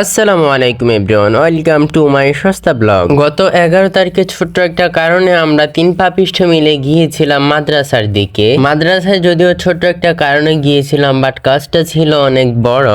আসসালামু আলাইকুম everyone, welcome to my সস্তা ব্লগ। গত এগারো তারিখে ছোট্ট একটা কারণে আমরা তিন পাপিষ্ঠ মিলে গিয়েছিলাম মাদ্রাসার দিকে। মাদ্রাসায় যদিও ছোট্ট একটা কারণে গিয়েছিলাম বাট কাজটা ছিল অনেক বড়।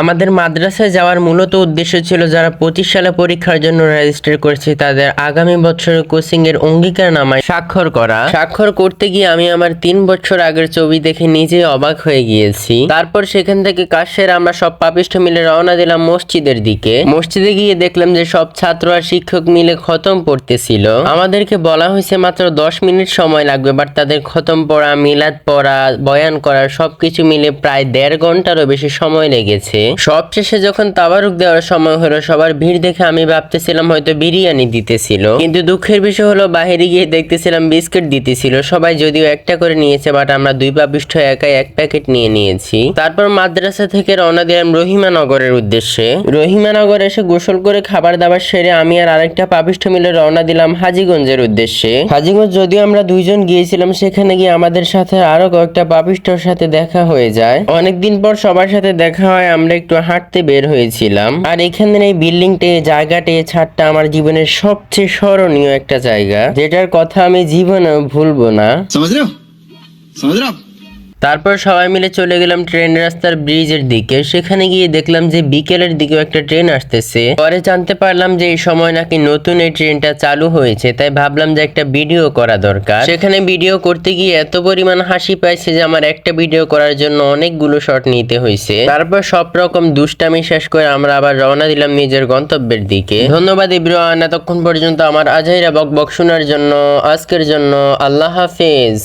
আমাদের মাদ্রাসায় যাওয়ার মূলত উদ্দেশ্য ছিল যারা পঁচিশ সালে পরীক্ষার জন্য রেজিস্টার করেছে, তাদের আগামী বছর কোচিং এর অঙ্গীকার নামায় স্বাক্ষর করা। স্বাক্ষর করতে গিয়ে আমি আমার তিন বছর আগের ছবি দেখে নিজে অবাক হয়ে গিয়েছি। তারপর সেখান থেকে কাজ সেরে আমরা সব পাপিষ্ঠ মিলে রওনা দিলাম মসজিদের দিকে। মসজিদে গিয়ে দেখলাম যে সব ছাত্র আর শিক্ষক মিলে খতম পড়তেছিল। আমাদেরকে বলা হয়েছে মাত্র দশ মিনিট সময় লাগবে বাট তাদের খতম পড়া, মিলাদ পড়া, বয়ান করা, সবকিছু মিলে প্রায় দেড় ঘন্টারও বেশি সময় লেগেছে। সবশেষে যখন তাবারুক দেওয়ার সময় হলো, সবার ভিড় দেখে আমি ভাবতেছিলাম হয়তো বিরিয়ানি দিতেছিল। কিন্তু দুঃখের বিষয় হলো বাইরে গিয়ে দেখতেছিলাম বিস্কিট দিতেছিল। সবাই যদিও একটা করে নিয়েছে বাট আমরা দুই পাপিষ্ঠ একাই এক প্যাকেট নিয়ে নিয়েছি। তারপর মাদ্রাসা থেকে রওনা দিলাম রহিমা নগরের উদ্দেশ্যে। রহিমা নগর এসে গোসল করে খাবার দাবার সেরে আমি আর আরেকটা পাপিষ্ঠ মিলে রওনা দিলাম হাজিগঞ্জের উদ্দেশ্যে। হাজিগঞ্জ যদিও আমরা দুইজন গিয়েছিলাম, সেখানে গিয়ে আমাদের সাথে আরও কয়েকটা পাপিষ্ঠর সাথে দেখা হয়ে যায়। অনেকদিন পর সবার সাথে দেখা হয়, আমরা একটু হাঁটতে বের হয়েছিলাম। আর এখানের এই বিল্ডিং টে জায়গাটা ছাদটা আমার জীবনের সবচেয়ে স্মরণীয় একটা জায়গা, যেটার কথা আমি জীবনে ভুলবো না। তারপর সবাই মিলে চলে গেলাম ট্রেন রাস্তার ব্রিজের দিকে। সেখানে গিয়ে দেখলাম যে বিকেলের দিকেও একটা ট্রেন আসতেছে। পরে জানতে পারলাম যে এই সময় নাকি নতুন এই ট্রেনটা চালু হয়েছে, তাই ভাবলাম যে একটা ভিডিও করা দরকার। সেখানে ভিডিও করতে গিয়ে এত পরিমাণ হাসি পাইছে যে আমার একটা ভিডিও করার জন্য অনেকগুলো শট নিতে হয়েছে। তারপর সব রকম দুষ্টামি শেষ করে আমরা আবার রওনা দিলাম নিজের গন্তব্যের দিকে। ধন্যবাদ ইব্রাহিম এতক্ষণ পর্যন্ত আমার আজাইরা বক বক শোনার জন্য, আজকের জন্য আল্লাহ হাফেজ।